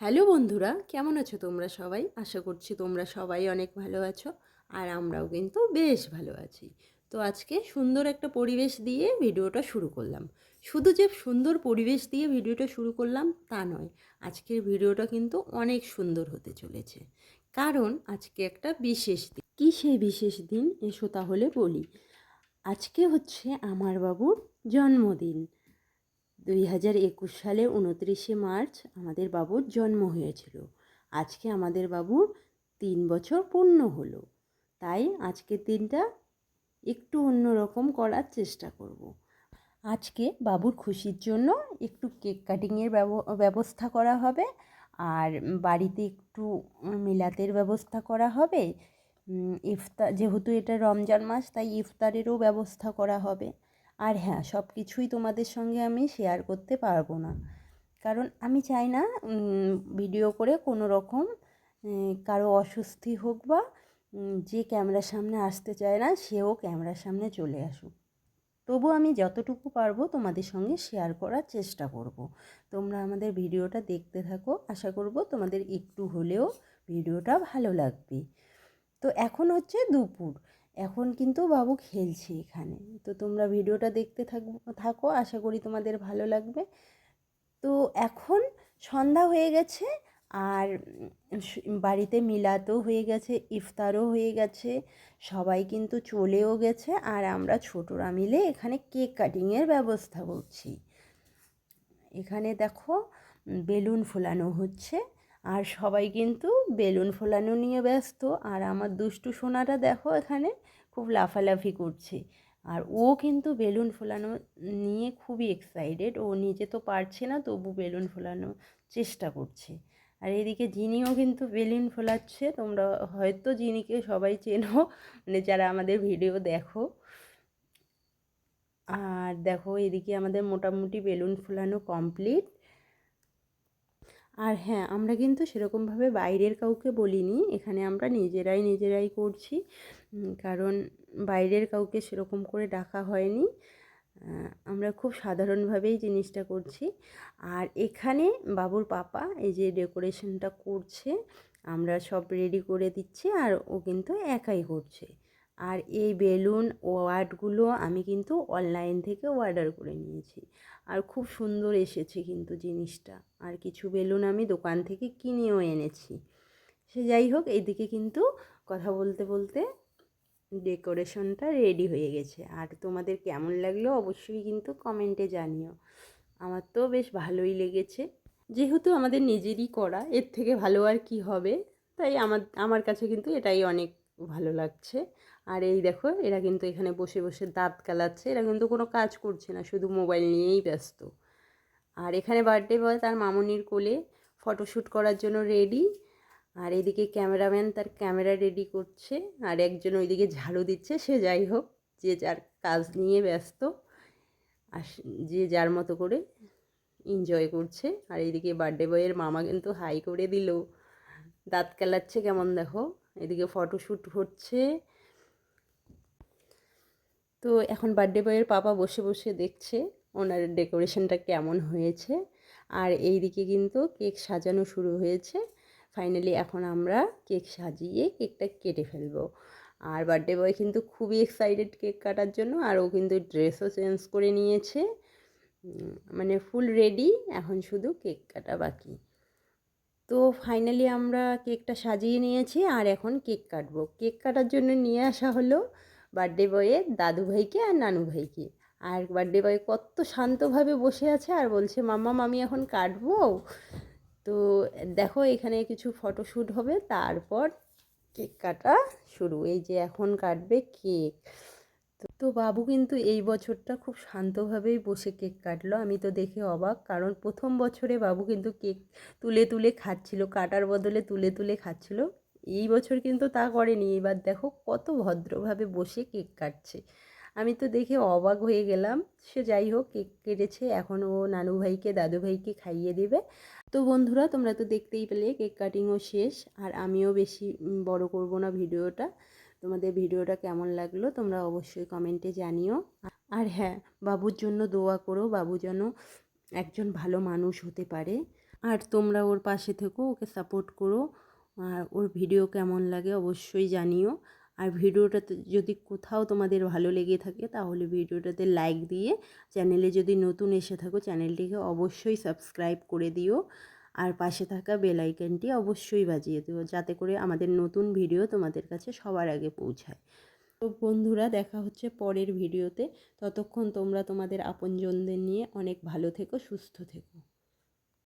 Hello বন্ধুরা, কেমন আছো তোমরা সবাই? আশা করছি তোমরা সবাই অনেক ভালো আছো আর আমরাও কিন্তু বেশ ভালো আছি। তো আজকে সুন্দর একটা পরিবেশ দিয়ে ভিডিওটা শুরু করলাম। শুধু যে সুন্দর পরিবেশ দিয়ে ভিডিওটা শুরু করলাম তা নয়, আজকের ভিডিওটা কিন্তু অনেক সুন্দর হতে চলেছে। কারণ আজকে একটা বিশেষ দিন। কী সেই বিশেষ দিন? এসো তাহলে বলি। আজকে হচ্ছে আমার বাবুর জন্মদিন। দুই হাজার একুশ সালে উনত্রিশে মার্চ আমাদের বাবুর জন্ম হয়েছিল। আজকে আমাদের বাবুর তিন বছর পূর্ণ হলো। তাই আজকের দিনটা একটু অন্যরকম করার চেষ্টা করব। আজকে বাবুর খুশির জন্য একটু কেক কাটিংয়ের ব্যবস্থা করা হবে আর বাড়িতে একটু মিলাতের ব্যবস্থা করা হবে। ইফতার যেহেতু এটা রমজান মাস, তাই ইফতারেরও ব্যবস্থা করা হবে। আর হ্যাঁ সব কিছুই তোমাদের সঙ্গে আমি শেয়ার করতে পারব না। কারণ আমি চাই না ভিডিও করে কোনো রকম কারও অস্বস্তি হোক বা যে ক্যামেরার সামনে আসতে চায় না, সেও ক্যামেরার সামনে চলে আসুক। তবু আমি যতটুকু পারব তোমাদের সঙ্গে শেয়ার করার চেষ্টা করব। তোমরা আমাদের ভিডিওটা দেখতে থাকো, আশা করব তোমাদের একটু হলেও ভিডিওটা ভালো লাগবে। তো এখন হচ্ছে দুপুর। এখন কিন্তু বাবু খেলছে এখানে। তো তোমরা ভিডিওটা দেখতে থাকব থাকো, আশা করি তোমাদের ভালো লাগবে। তো এখন সন্ধ্যা হয়ে গেছে আর বাড়িতে মিলাতও হয়ে গেছে, ইফতারও হয়ে গেছে, সবাই কিন্তু চলেও গেছে আর আমরা ছোটরা মিলে এখানে কেক কাটিংয়ের ব্যবস্থা করছি। এখানে দেখো বেলুন ফোলানো হচ্ছে। আর সবাই কিন্তু বেলুন ফোলানো নিয়ে ব্যস্ত। আর আমার দুষ্টু সোনাটা দেখো এখানে খুব লাফালাফি করছে। আর ও কিন্তু বেলুন ফোলানো নিয়ে খুবই এক্সাইটেড ও নিজে তো পারছে না, তবু বেলুন ফোলানোর চেষ্টা করছে। আর এদিকে জিনিও কিন্তু বেলুন ফোলাচ্ছে। তোমরা হয়তো জিনিকে সবাই চেনো মানে যারা আমাদের ভিডিও দেখো। আর দেখো এদিকে আমাদের মোটামুটি বেলুন ফোলানো কমপ্লিট আর হ্যাঁ আমরা কিন্তু সেরকমভাবে বাইরের কাউকে বলিনি, এখানে আমরা নিজেরাই নিজেরাই করছি। কারণ বাইরের কাউকে সেরকম করে ডাকা হয়নি। আমরা খুব সাধারণভাবেই জিনিসটা করছি। আর এখানে বাবুর পাপা এই যে ডেকোরেশনটা করছে, আমরা সব রেডি করে দিচ্ছি আর ও কিন্তু একাই করছে। আর এই বেলুন ওয়ার্ডগুলো আমি কিন্তু অনলাইন থেকে অর্ডার করে নিয়েছি। আর খুব সুন্দর এসেছে কিন্তু জিনিসটা। আর কিছু বেলুন আমি দোকান থেকে কিনেও এনেছি। সে যাই হোক এইদিকে কিন্তু কথা বলতে বলতে ডেকোরেশনটা রেডি হয়ে গেছে। আর তোমাদের কেমন লাগল অবশ্যই কিন্তু কমেন্টে জানিও। আমার তো বেশ ভালোই লেগেছে। যেহেতু আমাদের নিজেরই করা, এর থেকে ভালো আর কি হবে? তাই আমার আমার কাছে কিন্তু এটাই অনেক ভালো লাগছে। আর এই দেখো, এরা কিন্তু এখানে বসে বসে দাঁত কালাচ্ছে। এরা কিন্তু কোনো কাজ করছে না, শুধু মোবাইল নিয়েই ব্যস্ত। আর এখানে বার্থডে বয় তার মামনির কোলে ফটোশ্যুট করার জন্য রেডি আর এদিকে ক্যামেরাম্যান তার ক্যামেরা রেডি করছে। আর একজন ওইদিকে ঝাড়ু দিচ্ছে, সে যাই হোক, যে যার কাজ নিয়ে ব্যস্ত। আর যে যার মতো করে এনজয় করছে। আর এইদিকে বার্থডে বয়ের মামা কিন্তু হাই করে দিল। দাঁত কেলাচ্ছে কেমন দেখো। এদিকে ফটোশ্যুট হচ্ছে। তো এখন বার্থডে বয়ের পাপা বসে বসে দেখছে ওনার ডেকোরেশনটা কেমন হয়েছে। আর এইদিকে কিন্তু কেক সাজানো শুরু হয়েছে। ফাইনালি এখন আমরা কেক সাজিয়ে কেকটা কেটে ফেলব। আর বার্থডে বয় কিন্তু খুবই এক্সাইটেড কেক কাটার জন্য আর ও কিন্তু ড্রেসও চেঞ্জ করে নিয়েছে। মানে ফুল রেডি এখন শুধু কেক কাটা বাকি। তো ফাইনালি আমরা কেকটা সাজিয়ে নিয়েছি আর এখন কেক কাটবো। কেক কাটার জন্য নিয়ে আসা হলো বার্থডে বয়ের দাদু ভাইকে আর নানু ভাইকে। আর বার্থডে বয় কত শান্তভাবে বসে আছে আর বলছে, মাম্মা মামি এখন কাটবো? তো দেখো এখানে কিছু ফটোশ্যুট হবে, তারপর কেক কাটা শুরু। এই যে এখন কাটবে কেক তো- বাবু কিন্তু এই বছরটা খুব শান্তভাবেই বসে কেক কাটলো। আমি তো দেখে অবাক, কারণ প্রথম বছরে বাবু কিন্তু কেক তুলে তুলে খাচ্ছিল, কাটার বদলে তুলে তুলে খাচ্ছিল। এই বছর কিন্তু তা করেনি। এবার দেখো কত ভদ্রভাবে বসে কেক কাটছে। আমি তো দেখে অবাক হয়ে গেলাম। সে যাই হোক, কেক কেটেছে। এখন ও নানু ভাইকে, দাদু ভাইকে খাইয়ে দেবে। তো বন্ধুরা, তোমরা তো দেখতেই পেলে, কেক কাটিংও শেষ। আর আমিও বেশি বড় করব না ভিডিওটা। তোমাদের ভিডিওটা কেমন লাগল তোমরা অবশ্যই কমেন্টে জানিও। আর হ্যাঁ বাবুর জন্য দোয়া করো, বাবু যেন একজন ভালো মানুষ হতে পারে। আর তোমরা ওর পাশে থেকো, ওকে সাপোর্ট করো। আর ওর ভিডিও কেমন লাগে অবশ্যই জানিও। আর ভিডিওটাতে যদি কোথাও তোমাদের ভালো লেগে থাকে, তাহলে ভিডিওটাতে লাইক দিয়ে চ্যানেলে যদি নতুন এসে থাকো চ্যানেলটিকে অবশ্যই সাবস্ক্রাইব করে দিও। আর পাশে থাকা বেল আইকনটি অবশ্যই বাজিয়ে দেবো যাতে করে আমাদের নতুন ভিডিও তোমাদের কাছে সবার আগে পৌঁছায়। তো বন্ধুরা, দেখা হচ্ছে পরের ভিডিওতে ততক্ষণ তোমরা তোমাদের আপনজনদের নিয়ে অনেক ভালো থেকো, সুস্থ থেকো।